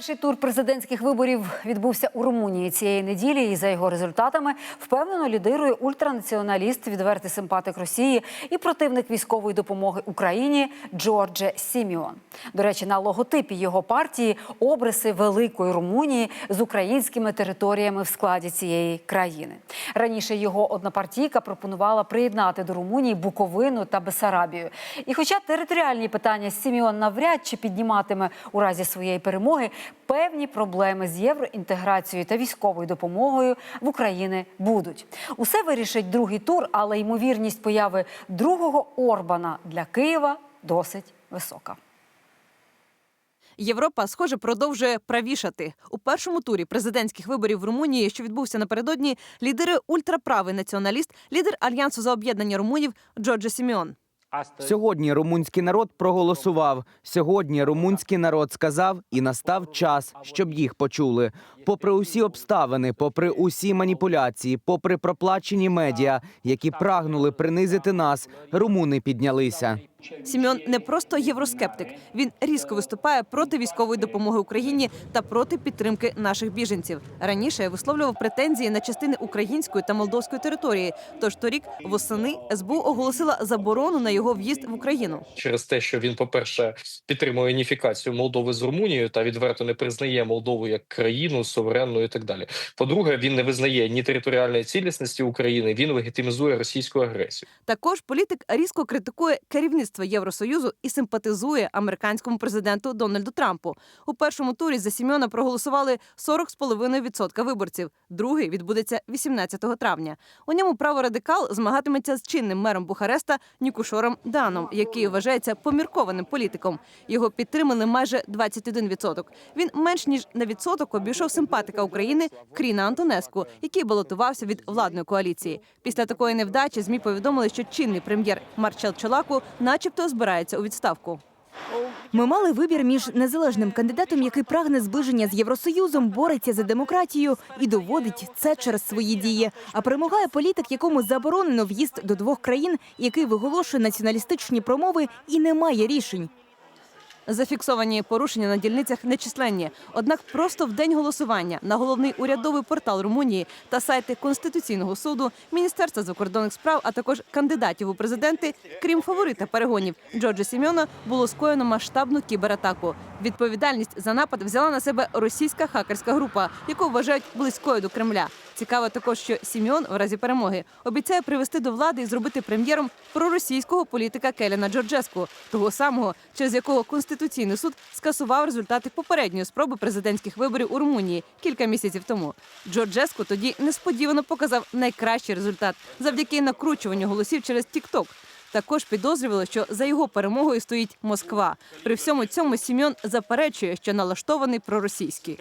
Перший тур президентських виборів відбувся у Румунії цієї неділі, і за його результатами впевнено лідирує ультранаціоналіст, відвертий симпатик Росії і противник військової допомоги Україні Джордже Сіміон. До речі, на логотипі його партії обриси великої Румунії з українськими територіями в складі цієї країни. Раніше його однопартійка пропонувала приєднати до Румунії Буковину та Бесарабію. І, хоча територіальні питання Сіміон навряд чи підніматиме у разі своєї перемоги, певні проблеми з євроінтеграцією та військовою допомогою в Україні будуть. Усе вирішить другий тур, але ймовірність появи другого Орбана для Києва досить висока. Європа, схоже, продовжує правішати у першому турі президентських виборів в Румунії, що відбувся напередодні, лідирує ультраправий націоналіст, лідер альянсу за об'єднання румунів Джорджа Сіміон. Сьогодні румунський народ проголосував. Сьогодні румунський народ сказав, і настав час, щоб їх почули. Попри усі обставини, попри усі маніпуляції, попри проплачені медіа, які прагнули принизити нас, румуни піднялися. Сіміон не просто євроскептик. Він різко виступає проти військової допомоги Україні та проти підтримки наших біженців. Раніше висловлював претензії на частини української та молдовської території. Тож торік восени СБУ оголосила заборону на його в'їзд в Україну. через те, що він, по-перше, підтримує уніфікацію Молдови з Румунією та відверто не признає Молдову як країну суверенну і так далі. По-друге, він не визнає ні територіальної цілісності України, він легітимізує російську агресію. Також політик різко критикує керівництво Євросоюзу і симпатизує американському президенту Дональду Трампу. У першому турі за Сіміона проголосували 40,5% виборців. Другий відбудеться 18 травня. У ньому праворадикал змагатиметься з чинним мером Бухареста Нікушором Даном, який вважається поміркованим політиком. Його підтримали майже 21%. Він менш ніж на відсоток обійшов симпатика України Кріна Антонеску, який балотувався від владної коаліції. Після такої невдачі змі повідомили, що чинний прем'єр Марчел Чолаку, начебто, збирається у відставку. Ми мали вибір між незалежним кандидатом, який прагне зближення з Євросоюзом, бореться за демократію і доводить це через свої дії. А перемагає політик, якому заборонено в'їзд до двох країн, який виголошує націоналістичні промови і не має рішень. Зафіксовані порушення на дільницях нечисленні. Однак просто в день голосування на головний урядовий портал Румунії та сайти Конституційного суду, Міністерства закордонних справ, а також кандидатів у президенти, крім фаворита перегонів Джорджа Сіміона, було скоєно масштабну кібератаку. Відповідальність за напад взяла на себе російська хакерська група, яку вважають близькою до Кремля. Цікаво також, що Сіміон в разі перемоги обіцяє привести до влади і зробити прем'єром проросійського політика Келіна Джорджеску, того самого, через якого Конституційний суд скасував результати попередньої спроби президентських виборів у Румунії кілька місяців тому. Джорджеску тоді несподівано показав найкращий результат завдяки накручуванню голосів через TikTok. Також підозрювали, що за його перемогою стоїть Москва. При всьому цьому Сім'он заперечує, що налаштований проросійський.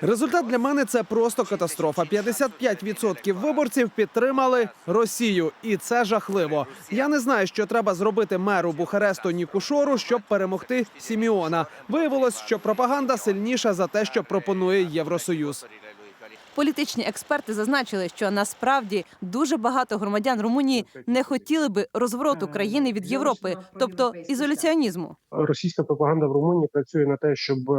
Результат для мене це просто катастрофа. 55% виборців підтримали Росію, і це жахливо. Я не знаю, що треба зробити меру Бухаресту Нікушору, щоб перемогти Сіміона. Виявилось, що пропаганда сильніша за те, що пропонує Євросоюз. Політичні експерти зазначили, що насправді дуже багато громадян Румунії не хотіли би розвороту країни від Європи, тобто ізоляціонізму. російська пропаганда в Румунії працює на те, щоб е,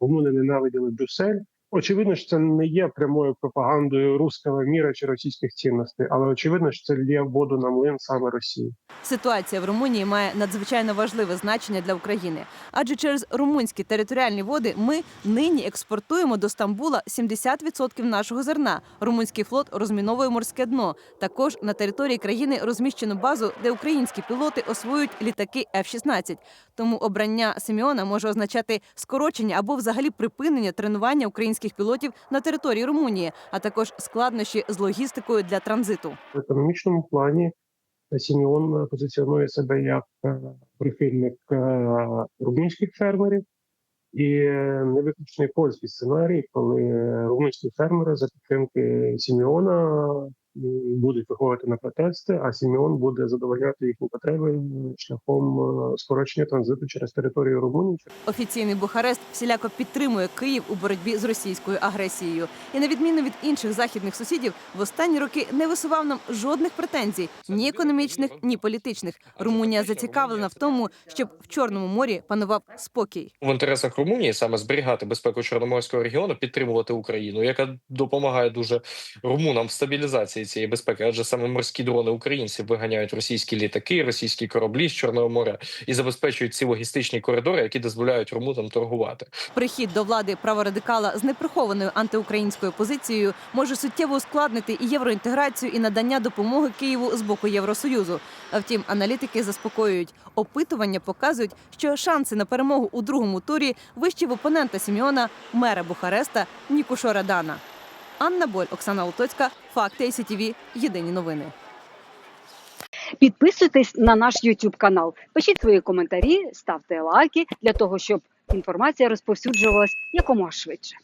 румуни ненавиділи Брюссель. Очевидно, що це не є прямою пропагандою руського міра чи російських цінностей, але очевидно, що це лє воду на млин саме Росії. Ситуація в Румунії має надзвичайно важливе значення для України, адже через румунські територіальні води ми нині експортуємо до Стамбула 70% нашого зерна. Румунський флот розміновує морське дно. Також на території країни розміщено базу, де українські пілоти освоюють літаки F-16. Тому обрання Симеона може означати скорочення або взагалі припинення тренування українських пілотів на території Румунії, а також складнощі з логістикою для транзиту. В економічному плані Сіміон позиціонує себе як е, прихильник е, румунських фермерів, і е, не виключний польський сценарій, коли румунські фермери за підтримки Сіміона будуть виходити на протести, а Сімеон буде задовольняти їхні потреби шляхом е, скорочення транзиту через територію Румунії. Офіційний Бухарест всіляко підтримує Київ у боротьбі з російською агресією. І на відміну від інших західних сусідів, в останні роки не висував нам жодних претензій, ні економічних, ні політичних. Румунія зацікавлена в тому, щоб в Чорному морі панував спокій. в інтересах Румунії саме зберігати безпеку Чорноморського регіону, підтримувати Україну, яка допомагає дуже румунам в стабілізації цієї безпеки, адже саме морські дрони українців виганяють російські літаки, російські кораблі з Чорного моря і забезпечують ці логістичні коридори, які дозволяють румунам торгувати. Прихід до влади праворадикала з неприхованою антиукраїнською позицією може суттєво ускладнити і євроінтеграцію, і надання допомоги Києву з боку Євросоюзу. А втім, аналітики заспокоюють. Опитування показують, що шанси на перемогу у другому турі вищі в опонента Сіміона, мера Бухареста Нікушо Радана. Анна Боль, Оксана Лутоцька, Факти ICTV, Єдині новини. Підписуйтесь на наш YouTube канал, пишіть свої коментарі, ставте лайки для того, щоб інформація розповсюджувалась якомога швидше.